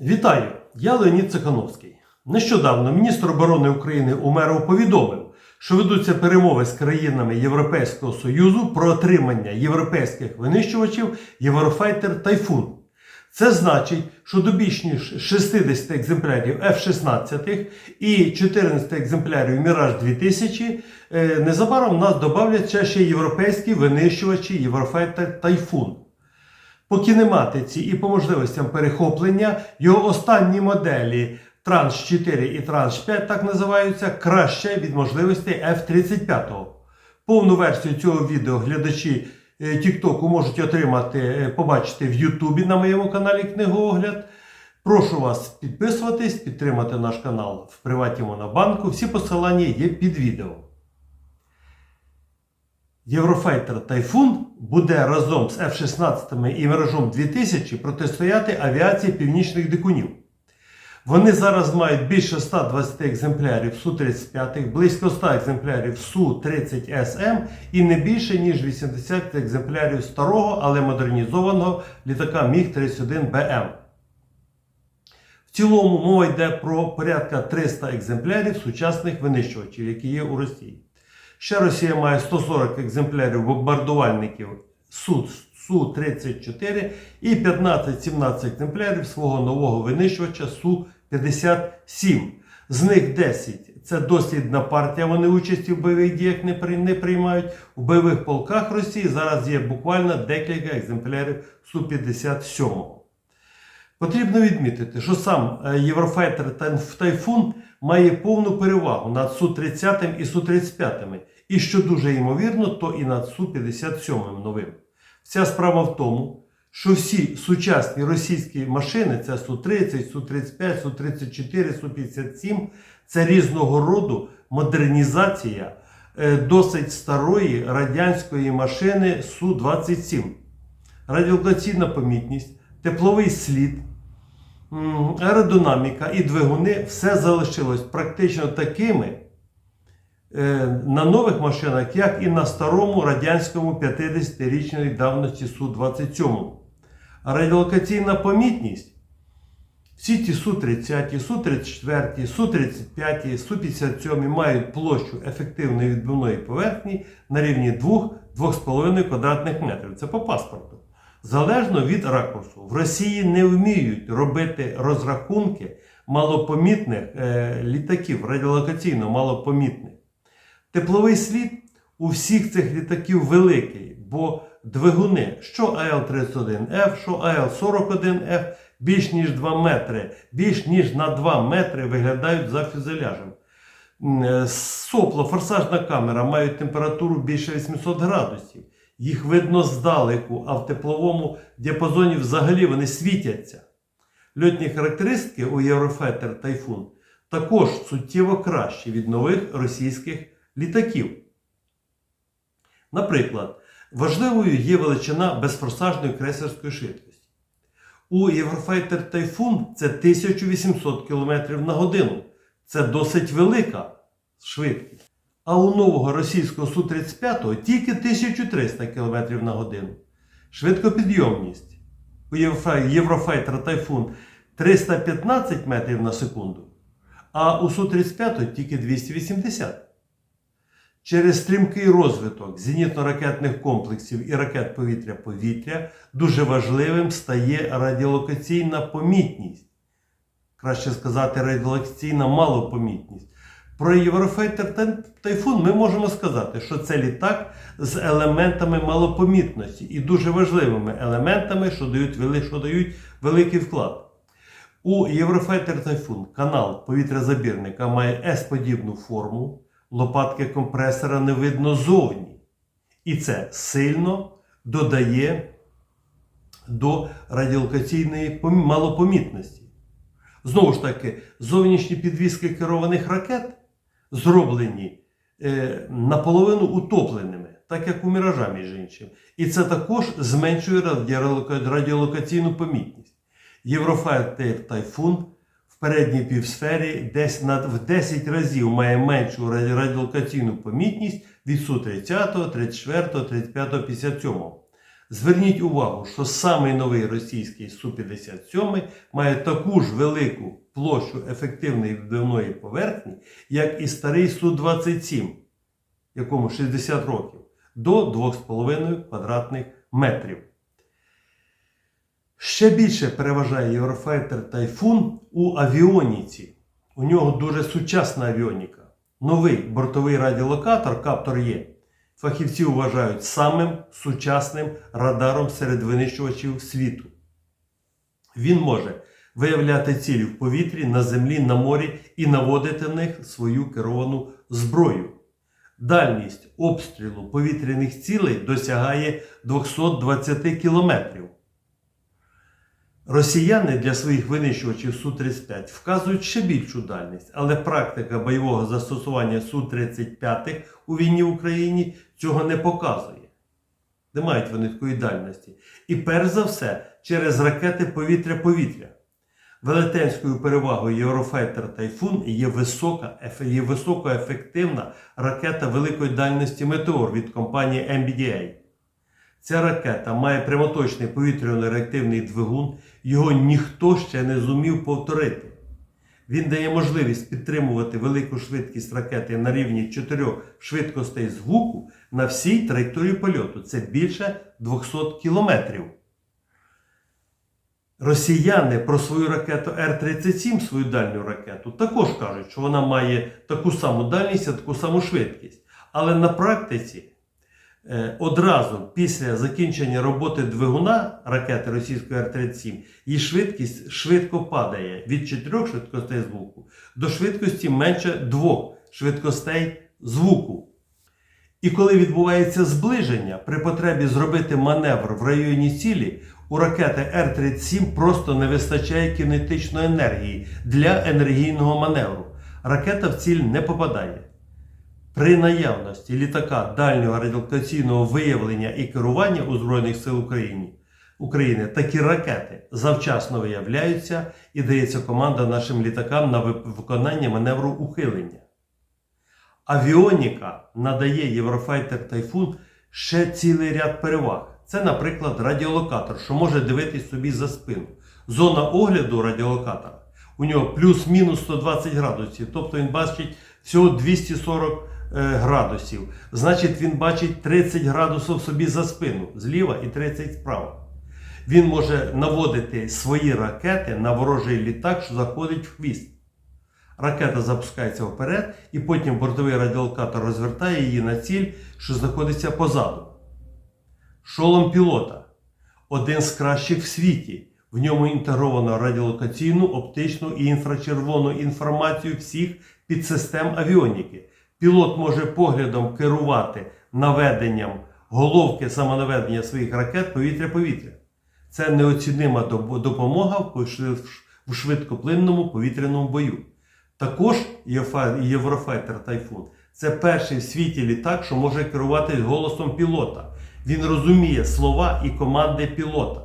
Вітаю! Я Леонід Цихановський. Нещодавно міністр оборони України Умеров повідомив, що ведуться перемови з країнами Європейського Союзу про отримання європейських винищувачів Єврофайтер Тайфун. Це значить, що до більш ніж 60 екземплярів F-16 і 14 екземплярів Міраж 2000 е, незабаром нас додавляться ще європейські винищувачі Єврофайтер Тайфун. По кінематиці і по можливостям перехоплення його останні моделі Транш 4 і Транш 5 так називаються краще від можливостей F-35. Повну версію цього відео глядачі е, Тіктоку можуть отримати, е, побачити в Ютубі на моєму каналі Книгоогляд. Прошу вас підписуватись, підтримати наш канал в приваті Монобанку. Всі посилання є під відео. Єврофайтер Тайфун буде разом з F-16 і Міражом 2000 протистояти авіації північних дикунів. Вони зараз мають більше 120 екземплярів Су-35, близько 100 екземплярів Су-30СМ і не більше, ніж 80 екземплярів старого, але модернізованого літака Міг-31БМ. В цілому мова йде про порядка 300 екземплярів сучасних винищувачів, які є у Росії. Ще Росія має 140 екземплярів бомбардувальників Су, Су-34 і 15-17 екземплярів свого нового винищувача Су-57. З них 10 це дослідна партія. Вони участі в бойових діях не, не приймають. У бойових полках Росії зараз є буквально декілька екземплярів Су-57. Потрібно відмітити, що сам е, Єврофайтер Тайф- Тайфун має повну перевагу над Су-30 і Су-35, і що дуже ймовірно, то і над Су-57 новим. Вся справа в тому, що всі сучасні російські машини, це Су-30, Су-35, Су-34, Су-57, це різного роду модернізація е, досить старої радянської машини Су-27. Радіолокаційна помітність, тепловий слід, аеродинаміка і двигуни все залишилось практично такими е, на нових машинах, як і на старому радянському 50-річної давності Су-27. А радіолокаційна помітність всі ті Су-30, Су-34, Су-35, Су-57 мають площу ефективної відбивної поверхні на рівні 2-2,5 квадратних метрів. Це по паспорту. Залежно від ракурсу. В Росії не вміють робити розрахунки малопомітних е, літаків, радіолокаційно малопомітних. Тепловий слід у всіх цих літаків великий, бо двигуни, що АЛ-31Ф, що АЛ-41Ф, більш ніж 2 метри, більш ніж на 2 метри виглядають за фюзеляжем. Е, Сопло, форсажна камера мають температуру більше 800 градусів. Їх видно здалеку, а в тепловому діапазоні взагалі вони світяться. Льотні характеристики у Eurofighter Typhoon також суттєво кращі від нових російських літаків. Наприклад, важливою є величина безфорсажної крейсерської швидкості. У Eurofighter Typhoon це 1800 км на годину. Це досить велика швидкість. А у нового російського Су-35 тільки 1300 км на годину. Швидкопідйомність у Єврофайтера Тайфун 315 метрів на секунду, а у Су-35 тільки 280. Через стрімкий розвиток зенітно-ракетних комплексів і ракет повітря-повітря дуже важливим стає радіолокаційна помітність. Краще сказати, радіолокаційна малопомітність. Про Єврофайтер Тайфун ми можемо сказати, що це літак з елементами малопомітності і дуже важливими елементами, що дають, що дають великий вклад. У Єврофайтер Тайфун канал повітрязабірника має S-подібну форму, лопатки компресора не видно зовні. І це сильно додає до радіолокаційної малопомітності. Знову ж таки, зовнішні підвіски керованих ракет зроблені е, наполовину утопленими, так як у міража, між іншим. І це також зменшує радіолокаційну помітність. Єврофайтер Тайфун в передній півсфері десь на, в 10 разів має меншу радіолокаційну помітність від Су-30, 34, 35, 57. Зверніть увагу, що самий новий російський Су-57 має таку ж велику площу ефективної відбивної поверхні, як і старий Су-27, якому 60 років, до 2,5 квадратних метрів. Ще більше переважає Eurofighter Typhoon у авіоніці. У нього дуже сучасна авіоніка. Новий бортовий радіолокатор Каптор Є. Фахівці вважають самим сучасним радаром серед винищувачів світу. Він може виявляти цілі в повітрі, на землі, на морі і наводити на них свою керовану зброю. Дальність обстрілу повітряних цілей досягає 220 кілометрів. Росіяни для своїх винищувачів Су-35 вказують ще більшу дальність, але практика бойового застосування Су-35 у війні в Україні цього не показує. Не мають вони такої дальності. І перш за все через ракети повітря-повітря. Велетенською перевагою Eurofighter Typhoon є висока, є високоефективна ракета великої дальності Метеор від компанії MBDA. Ця ракета має прямоточний повітряно-реактивний двигун, його ніхто ще не зумів повторити. Він дає можливість підтримувати велику швидкість ракети на рівні 4 швидкостей звуку на всій траєкторії польоту. Це більше 200 кілометрів. Росіяни про свою ракету Р-37, свою дальню ракету, також кажуть, що вона має таку саму дальність і таку саму швидкість. Але на практиці одразу після закінчення роботи двигуна ракети російської Р-37 її швидкість швидко падає від 4 швидкостей звуку до швидкості менше 2 швидкостей звуку. І коли відбувається зближення, при потребі зробити маневр в районі цілі, у ракети Р-37 просто не вистачає кінетичної енергії для енергійного маневру. Ракета в ціль не попадає. При наявності літака дальнього радіолокаційного виявлення і керування у Збройних сил України, України такі ракети завчасно виявляються і дається команда нашим літакам на виконання маневру ухилення. Авіоніка надає Eurofighter Typhoon ще цілий ряд переваг. Це, наприклад, радіолокатор, що може дивитись собі за спину. Зона огляду радіолокатора у нього плюс-мінус 120 градусів, тобто він бачить всього 240 е, градусів. Значить, він бачить 30 градусів собі за спину зліва і 30 справа. Він може наводити свої ракети на ворожий літак, що заходить в хвіст. Ракета запускається вперед, і потім бортовий радіолокатор розвертає її на ціль, що знаходиться позаду. Шолом пілота один з кращих в світі. В ньому інтегровано радіолокаційну, оптичну і інфрачервону інформацію всіх підсистем авіоніки. Пілот може поглядом керувати наведенням головки самонаведення своїх ракет повітря-повітря. Це неоцінима допомога в швидкоплинному повітряному бою. Також Єврофайтер Тайфун це перший в світі літак, що може керувати голосом пілота. Він розуміє слова і команди пілота.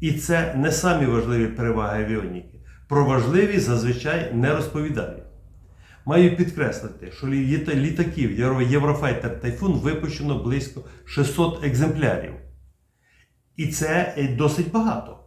І це не самі важливі переваги авіоніки. Про важливість зазвичай не розповідають. Маю підкреслити, що літаків Єврофайтер Тайфун випущено близько 600 екземплярів. І це е, досить багато.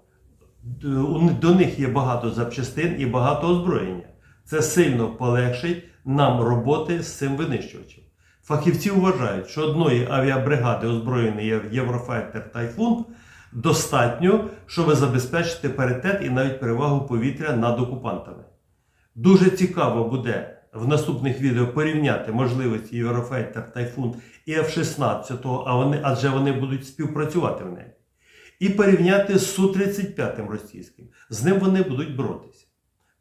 До них є багато запчастин і багато озброєння. Це сильно полегшить нам роботи з цим винищувачем. Фахівці вважають, що одної авіабригади озброєної Єврофайтер Тайфун достатньо, щоб забезпечити паритет і навіть перевагу повітря над окупантами. Дуже цікаво буде в наступних відео порівняти можливості Eurofighter Typhoon і F-16, а вони, адже вони будуть співпрацювати в небі. І порівняти з Су-35 російським. З ним вони будуть боротися.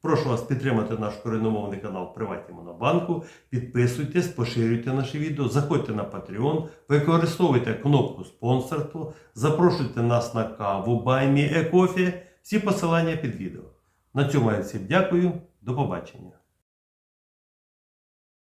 Прошу вас підтримати наш коріномовний канал Приватні Монобанку. Підписуйтесь, поширюйте наші відео, заходьте на Patreon, використовуйте кнопку спонсорство, запрошуйте нас на каву Баймі Екофі. Всі посилання під відео. На цьому я всім дякую. До побачення.